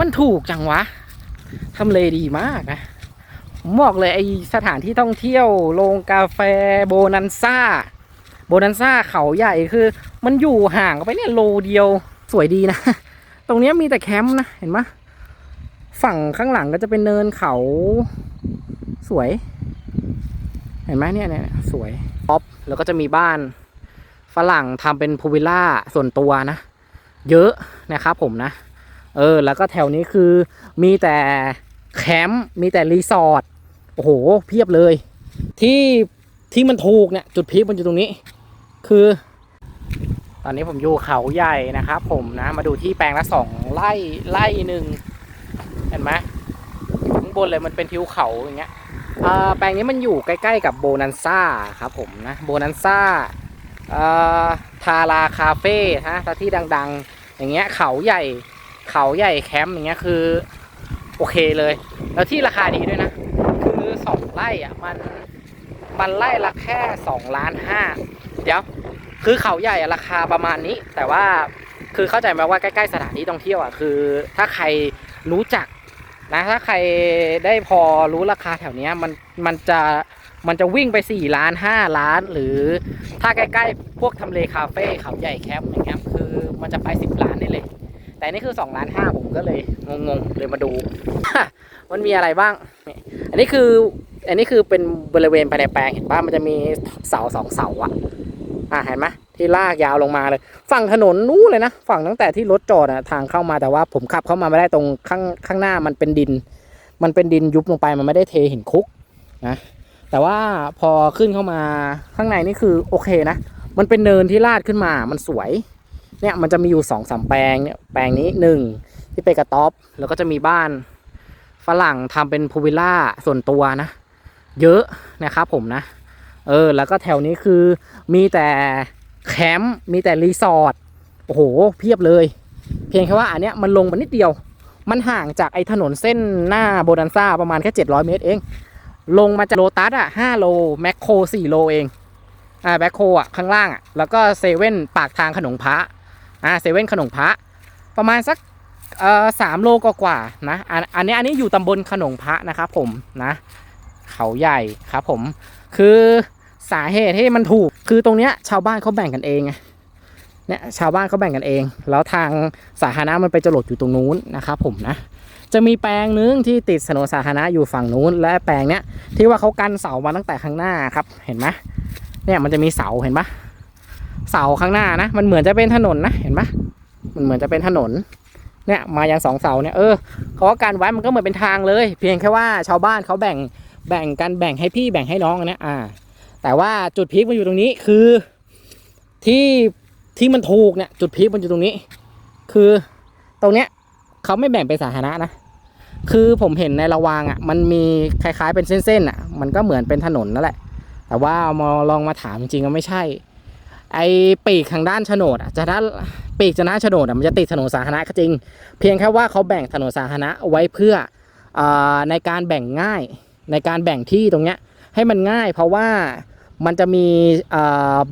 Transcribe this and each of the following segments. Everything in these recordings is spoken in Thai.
มันถูกจังวะทำเลดีมากนะผมบอกเลยไอสถานที่ท่องเที่ยวโรงกาแฟโบนันซ่า โบนันซ่าเขาใหญ่คือ มันอยู่ห่างไปเนี่ยโลเดียวสวยดีนะ ตรงนี้มีแต่แคมป์นะ เห็นไหมฝั่งข้างหลังก็จะเป็นเนินเขา สวย เห็นไหมเนี่ยเนี่ยสวยป๊อปแล้วก็จะมีบ้านฝรั่งทำเป็นพูลวิลล่าส่วนตัวนะ เยอะนะครับผมนะ เออ แล้วก็แถวนี้คือมีแต่แคมป์มีแต่รีสอร์ทโอ้โหเพียบเลย ที่ที่มันถูกเนี่ยจุดพีคมันอยู่ตรงนี้ คือ ตอนนี้ผมอยู่เขาใหญ่นะครับ ผมนะมาดูที่แปลงละสองไร่ไร่หนึ่งเห็นไหมข้างบนเลยมันเป็นทิวเขาอย่างเงี้ยแปลงนี้มันอยู่ใกล้ ๆ กับโบนันซ่าครับผมนะโบนันซ่าทาราคาเฟ่ฮะที่ดัง ๆ อย่างเงี้ยเขาใหญ่ เขาใหญ่แคมป์อย่างเงี้ยคือ โอเคเลย แล้วที่ราคาดีด้วยนะ คือสองไร่อะมันมันไร่ละแค่สองล้านห้าเดี๋ยวคือเขาใหญ่ราคาประมาณนี้ แต่ว่าคือเข้าใจไหมว่าใกล้ๆสถานที่ท่องเที่ยวอะคือถ้าใครรู้จักนะถ้าใครได้พอรู้ราคาแถวเนี้ยมันมันจะมันจะวิ่งไป4ล้าน5ล้าน หรือถ้าใกล้ๆ พวกทำเลคาเฟ่เขาใหญ่แคมป์อย่างเงี้ยคือมันจะไป 10 ล้านได้เลย แต่นี่คือ2ล้าน5ผมก็เลยงงๆเลยมาดู มันมีอะไรบ้าง อันนี้คือ อันนี้คือเป็นบริเวณภายในแปลงเห็นป่ะมันจะมีเสาสองเสาอะอะเห็นไหมที่ลากยาวลงมาเลย ฝั่งถนนนู้นเลยนะ ฝั่งตั้งแต่ที่รถจอดอะทางเข้ามาแต่ว่าผมขับเข้ามาไม่ได้ตรงข้างข้างหน้ามันเป็นดิน มันเป็นดินยุบลงไปมันไม่ได้เทหินคุกนะแต่ว่าพอขึ้นเข้ามาข้างในนี่คือโอเคนะ มันเป็นเนินที่ลาดขึ้นมา มันสวย เนี่ยมันจะมีอยู่สองสามแปลงเนี่ยแปลงนี้หนึ่งที่เป็นกระต๊อบแล้วก็จะมีบ้านฝรั่งทำเป็นพูลวิลล่าส่วนตัวนะ เยอะนะครับผมนะ เออ แล้วก็แถวนี้คือมีแต่แคมป์มีแต่รีสอร์ทโอ้โห เพียบเลย เพียงแค่ว่าอันเนี้ยมันลงมานิดเดียว มันห่างจากไอ้ถนนเส้นหน้าโบนันซ่าประมาณแค่ 700 เมตรเอง ลงมาจากโลตัสอะ5โลแมคโคร4โลเองอ่าแมคโครอะข้างล่างอะแล้วก็เซเว่นปากทางขนมพระ อ่าเซเว่นขนมพระประมาณสักเอ่อสามโลกว่าๆนะอันนี้อันนี้อยู่ตำบลขนงพระนะครับผมนะเขาใหญ่ครับผมคือสาเหตุที่มันถูกคือตรงเนี้ยชาวบ้านเขาแบ่งกันเองไงเนี่ยชาวบ้านเขาแบ่งกันเอง แล้วทางสาธารณะมันไปจรดอยู่ตรงนู้นนะครับผมนะจะมีแปลงนึงที่ติดถนนสาธารณะอยู่ฝั่งนู้น และแปลงเนี้ยที่ว่าเขากันเสามาตั้งแต่ข้างหน้าครับเห็นไหมเนี่ยมันจะมีเสาเห็นปะ เสาข้างหน้านะ มันเหมือนจะเป็นถนนนะ เห็นปะมันเหมือนจะเป็นถนน เนี่ย มายังสองเสาเนี่ย เออเขาก็กันไว้มันก็เหมือนเป็นทางเลย เพียงแค่ว่าชาวบ้านเขาแบ่ง แบ่งกันแบ่งให้พี่แบ่งให้น้องอันเนี้ยอ่า แต่ว่าจุดพีคมันอยู่ตรงนี้ คือ ที่ ที่มันถูกเนี่ย จุดพีคมันอยู่ตรงนี้ คือ ตรงเนี้ยเขาไม่แบ่งเป็นสาธารณะนะ คือผมเห็นในระวางอะ มันมีคล้ายๆเป็นเส้นๆอะ มันก็เหมือนเป็นถนนนั่นแหละ แต่ว่ามาลองมาถามจริงๆก็ไม่ใช่ ไอ้ปีกทางด้านโฉนดอะจะด้านปีกจะหน้าโฉนดอะมันจะติดถนนสาธารณะก็จริง เพียงแค่ว่าเขาแบ่งถนนสาธารณะไว้เพื่ออในการแบ่งง่ายในการแบ่งที่ตรงเนี้ยให้มันง่ายเพราะว่ามันจะมี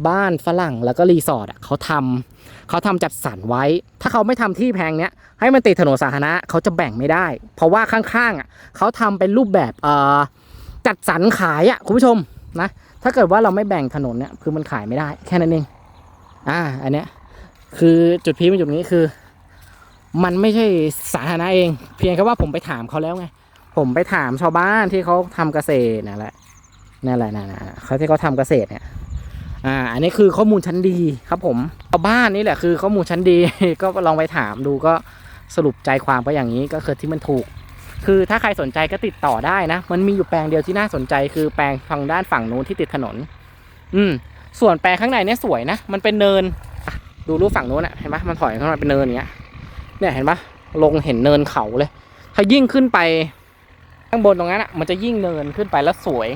บ้านฝรั่งแล้วก็รีสอร์ทเขาทำเขาทำจัดสรรไว้ ถ้าเขาไม่ทำที่แพงเนี้ยให้มันติดถนนสาธารณะเขาจะแบ่งไม่ได้ เพราะว่าข้างๆอะเขาทำเป็นรูปแบบจัดสรรขายอะคุณผู้ชมนะ ถ้าเกิดว่าเราไม่แบ่งถนนเนี่ยคือมันขายไม่ได้ แค่นั้นเอง อ่า อันเนี้ยคือจุดพีคมันอยู่ตรงนี้คือ มันไม่ใช่สาธารณะเอง เพียงแค่ว่าผมไปถามเขาแล้วไง ผมไปถามชาวบ้านที่เขาทำเกษตรนั่นแหละนั่นแหละนั่นแหละเขาที่เขาทำเกษตรเนี่ย อ่า อันนี้คือข้อมูลชั้นดีครับ ผมชาวบ้านนี่แหละคือข้อมูลชั้นดี ก็ลองไปถามดูก็สรุปใจความไปอย่างนี้ก็คือที่มันถูก คือถ้าใครสนใจก็ติดต่อได้นะ มันมีอยู่แปลงเดียวที่น่าสนใจ คือแปลงทางด้านฝั่งนู้นที่ติดถนน อืม ส่วนแปลงข้างในเนี่ยสวยนะ มันเป็นเนินดูรูปฝั่งนู้นอะเห็นปะมันถอยเข้ามาเป็นเนินอย่างเงี้ย เนี่ยเห็นปะลงเห็นเนินเขาเลย ถ้ายิ่งขึ้นไปข้างบนตรงนั้นอะมันจะยิ่งเนินขึ้นไปแล้วสวย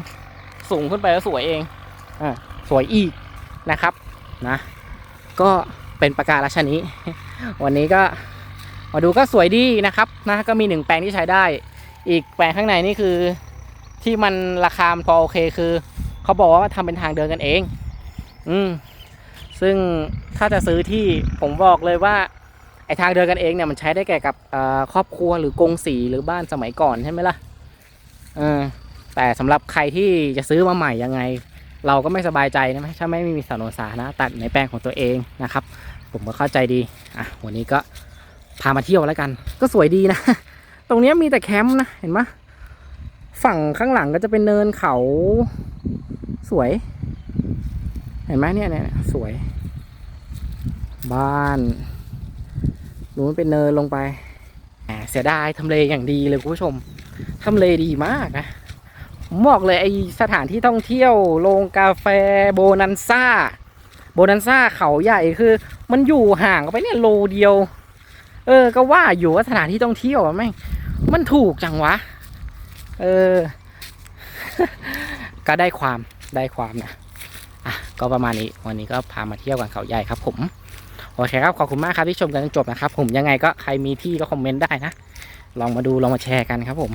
สูงขึ้นไปแล้วสวยเอง อ่าสวยอีกนะครับ นะ ก็เป็นประการราชนี้ วันนี้ก็ มาดูก็สวยดีนะครับนะก็มีหนึ่งแปลงที่ใช้ได้ อีกแปลงข้างในนี่คือที่มันราคาพอโอเคคือเขาบอกว่าทำเป็นทางเดินกันเอง อืมซึ่งถ้าจะซื้อที่ผมบอกเลยว่าไอทางเดินกันเองเนี่ยมันใช้ได้แก่กับครอบครัวหรือกงสีหรือบ้านสมัยก่อนใช่ไหมล่ะเออแต่สำหรับใครที่จะซื้อมาใหม่ยังไง เราก็ไม่สบายใจนะถ้าไม่มีถนนสาธารณะตัดในแปลงของตัวเองนะครับ ผมก็เข้าใจดีอะวันนี้ก็ พามาเที่ยวแล้วกัน ก็สวยดีนะ ตรงนี้มีแต่แคมป์นะ เห็นไหมฝั่งข้างหลังก็จะเป็นเนินเขา สวย เห็นไหมเนี่ยเนี่ยสวย บ้านนู้นเป็นเนินลงไปแหมเสียดายทำเลอย่างดีเลยคุณผู้ชมทำเลดีมากนะผมบอกเลยไอสถานที่ท่องเที่ยวโรงกาแฟโบนันซ่า โบนันซ่าเขาใหญ่คือ มันอยู่ห่างออกไปเนี่ยโลเดียว เออ ก็ว่าอยู่ว่าสถานที่ท่องเที่ยวแม่งมันถูกจังวะ เออ ก็ได้ความได้ความนะอะก็ประมาณนี้วันนี้ก็พามาเที่ยวกันเขาใหญ่ครับ ผมโอเคครับขอบคุณมากครับที่ชมกันจนจบนะครับ ผมยังไงก็ใครมีที่ก็คอมเมนต์ได้นะลองมาดูลองมาแชร์กันครับผม